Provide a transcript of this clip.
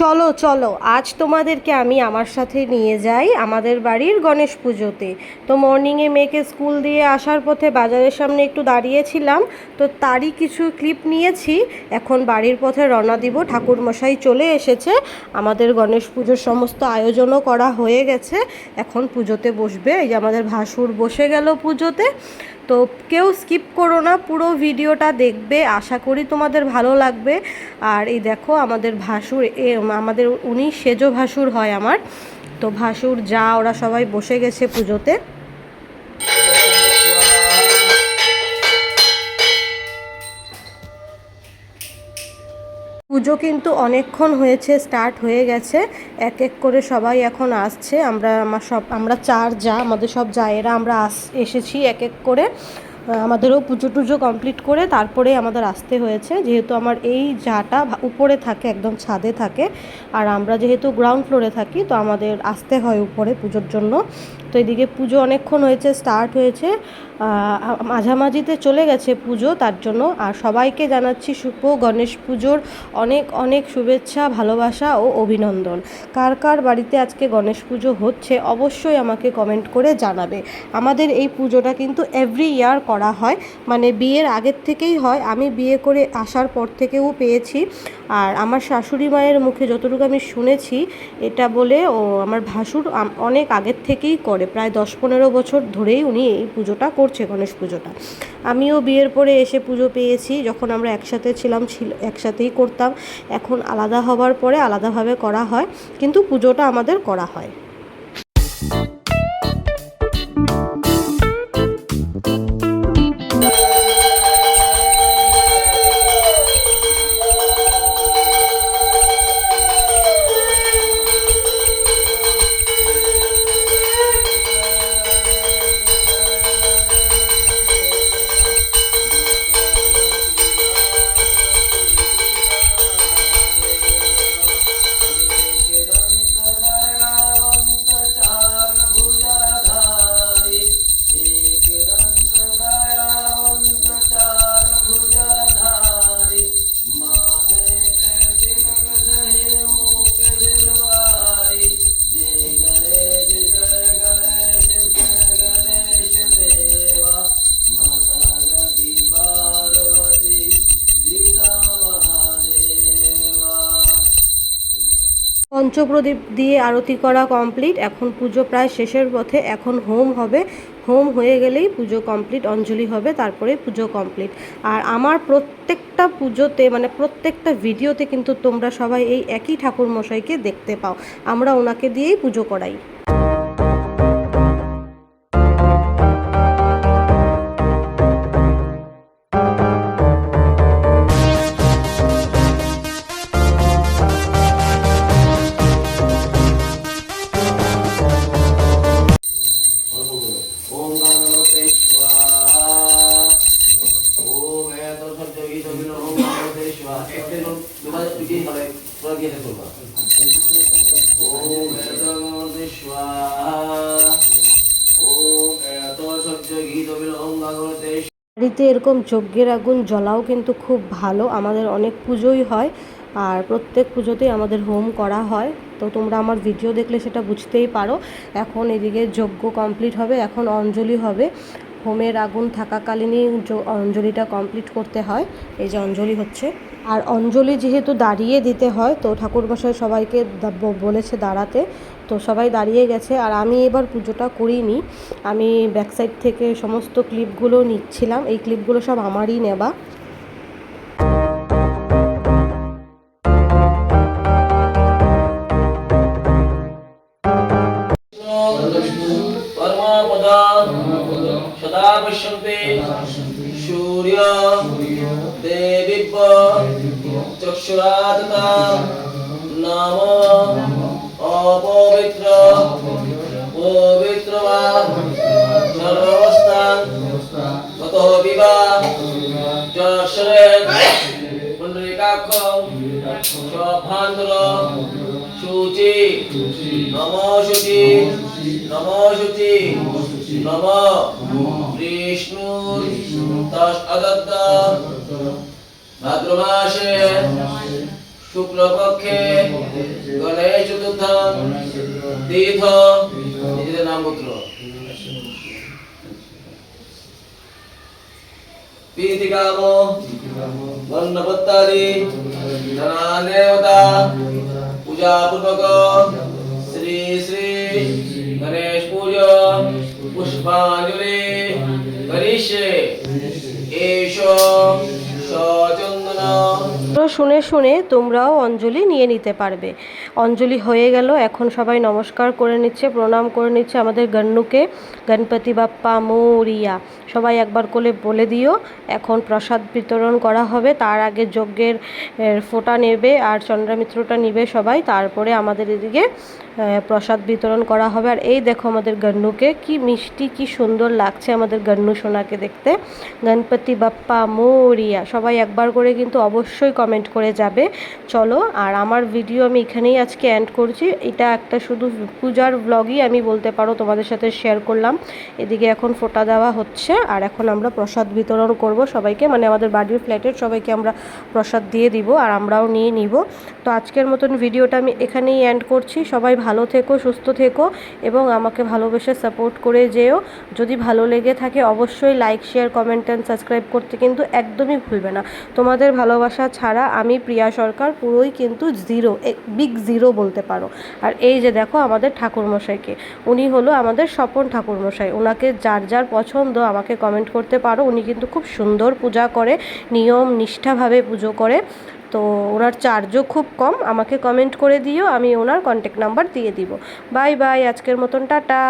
চলো চলো, আজ তোমাদেরকে আমি আমার সাথে নিয়ে যাই আমাদের বাড়ির গণেশ পুজোতে। তো মর্নিংয়ে মেয়েকে স্কুল দিয়ে আসার পথে বাজারের সামনে একটু দাঁড়িয়েছিলাম, তো তারই কিছু ক্লিপ নিয়েছি। এখন বাড়ির পথে রওনা দিব, ঠাকুরমশাই চলে এসেছে। আমাদের গণেশ পুজোর সমস্ত আয়োজনও করা হয়ে গেছে। এখন পুজোতে বসবে, এই যে আমাদের ভাসুর বসে গেল পুজোতে। তো কেউ স্কিপ করো না, পুরো ভিডিওটা দেখবে, আশা করি তোমাদের ভালো লাগবে। আর এই দেখো আমাদের ভাসুর, এ, আমাদের উনি সেজো ভাসুর হয় আমার। তো ভাসুর যা, ওরা সবাই বসে গেছে পুজোতে। পুজো কিন্তু অনেকক্ষণ হয়েছে স্টার্ট হয়ে গেছে। এক এক করে সবাই এখন আসছে। আমরা আমার সব, আমরা চার যা, আমাদের সব জায়েরা আমরা আস, এসেছি এক এক করে। আমাদেরও পুজো টুজো কমপ্লিট করে তারপরে আমাদের আসতে হয়েছে। যেহেতু আমার এই যাটা উপরে থাকে, একদম ছাদে থাকে, আর আমরা যেহেতু গ্রাউন্ড ফ্লোরে থাকি, তো আমাদের আসতে হয় উপরে পুজোর জন্য। তো এদিকে পুজো অনেকক্ষণ হয়েছে স্টার্ট হয়েছে। মাঝামাঝিতে চলে গেছে পুজো, তার জন্য আর সবাইকে জানাচ্ছি শুভ গণেশ পুজোর অনেক অনেক শুভেচ্ছা, ভালোবাসা ও অভিনন্দন। কার কার বাড়িতে আজকে গণেশ পুজো হচ্ছে অবশ্যই আমাকে কমেন্ট করে জানাবে। আমাদের এই পুজোটা কিন্তু এভরি ইয়ার করা হয়। মানে বিয়ের আগের থেকেই হয়। আমি বিয়ে করে আসার পর থেকেও পেয়েছি। আর আমার শাশুড়ি মায়ের মুখে যতটুকু আমি শুনেছি, এটা বলে ও আমার ভাসুর অনেক আগের থেকেই করে। প্রায় দশ পনেরো বছর ধরেই উনি এই পুজোটা করছে, গণেশ পুজোটা। আমিও বিয়ের পরে এসে পুজো পেয়েছি। যখন আমরা একসাথে ছিলাম, ছিল একসাথেই করতাম। এখন আলাদা হবার পরে আলাদাভাবে করা হয়। কিন্তু পুজোটা আমাদের করা হয়। পঞ্চপ্রদীপ দিয়ে আরতি করা কমপ্লিট। এখন পুজো প্রায় শেষের পথে। এখন হোম হবে। হোম হয়ে গেলেই পুজো কমপ্লিট, অঞ্জলি হবে, তারপরে পুজো কমপ্লিট। আর আমার প্রত্যেকটা পুজোতে মানে প্রত্যেকটা ভিডিওতে কিন্তু তোমরা সবাই এই একই ঠাকুর মশাইকে দেখতে পাও। আমরা ওনাকে দিয়েই পুজো করাই। বাড়িতে এরকম যজ্ঞের আগুন জ্বলাও কিন্তু খুব ভালো, আমাদের অনেক পুজোই হয় আর প্রত্যেক পুজোতেই আমাদের হোম করা হয়। তো তোমরা আমার ভিডিও দেখলে সেটা বুঝতেই পারো। এখন এদিকে যজ্ঞ কমপ্লিট হবে, এখন অঞ্জলি হবে। হোমের আগুন থাকাকালীনই অঞ্জলিটা কমপ্লিট করতে হয়। এই যে অঞ্জলি হচ্ছে। আর অঞ্জলি যেহেতু দাঁড়িয়ে দিতে হয়, তো ঠাকুরমশাই সবাইকে বলেছে দাঁড়াতে। তো সবাই দাঁড়িয়ে গেছে। আর আমি এবার পুজোটা করিনি। আমি ব্যাকসাইড থেকে সমস্ত ক্লিপগুলো নিচ্ছিলাম। এই ক্লিপগুলো সব আমারই নেবা পশ্যন্তে সূর্য দেবীব্য চক্ষুরাততা নম অপবিত্র পবিত্র বা সর্বস্থান কত বিবা যশরে পুণ্ডরিকাক্ষ সভান্তর শুচি নম শুচি নম নম বিষ্ণু দশ অদত্ত ভাদ্র মাসে শুক্লপক্ষে তীর্থ নিজেদের নামপত্র পীতিকাম বর্ণপত্তাদি ধনাদেবতা পূজাপূর্বক শ্রী পুষ্পাঞ্জলি সচন্দন। তোমরা শুনে শুনে তোমরাও অঞ্জলি নিয়ে নিতে পারবে। অঞ্জলি হয়ে গেল, এখন সবাই নমস্কার করে নিচ্ছে, প্রণাম করে নিচ্ছে আমাদের গন্নুকে গণপতি বাপ্পা মৌরিয়া। সবাই একবার করে বলে দিও, এখন প্রসাদ বিতরণ করা হবে, তার আগে যজ্ঞের ফোঁটা নেবে আর চন্দ্রামিত্রটা নেবে সবাই, তারপরে আমাদের এদিকে প্রসাদ বিতরণ করা হবে। আর এই দেখো আমাদের গন্নুকে, কি মিষ্টি, কি সুন্দর লাগছে আমাদের গন্নু সোনাকে দেখতে। গণপতি বাপ্পা, মোরিয়া, সবাই একবার করে কিন্তু অবশ্যই কমেন্ট করে যাবে। চলো, আর আমার ভিডিও আমি এখানেই আজকে এন্ড করছি। এটা একটা শুধু পূজার ব্লগই আমি বলতে পারো, তোমাদের সাথে শেয়ার করলাম। এদিকে এখন ফোটা দেওয়া হচ্ছে, আর এখন আমরা প্রসাদ বিতরণ করব সবাইকে। মানে আমাদের বাড়ির ফ্ল্যাটের সবাইকে আমরা প্রসাদ দিয়ে দিব, আর আমরাও নিয়ে নিব। তো আজকের মতন ভিডিওটা আমি এখানেই এন্ড করছি। সবাই ভালো থেকো, সুস্থ থেকো এবং আমাকে ভালোবেসে সাপোর্ট করে যেও। যদি ভালো লেগে থাকে অবশ্যই like share comment and subscribe করতে কিন্তু একদমই ভুলবে না। তোমাদের ভালোবাসা ছাড়া আমি প্রিয়া সরকার পুরোই কিন্তু জিরো বিগ জিরো বলতে পারো। আর এই যে দেখো আমাদের ঠাকুরমশাইকে, উনি হলো আমাদের স্বপন ঠাকুরমশাই। ওনাকে যার যার পছন্দ আমাকে কমেন্ট করতে পারো। উনি কিন্তু খুব সুন্দর পূজা করে, নিয়ম নিষ্ঠাভাবে পুজো করে। তো ওনার চার্জও খুব কম, আমাকে কমেন্ট করে দিও, আমি ওনার কন্ট্যাক্ট নাম্বার দিয়ে দিব। বাই বাই আজকের মতন, টাটা।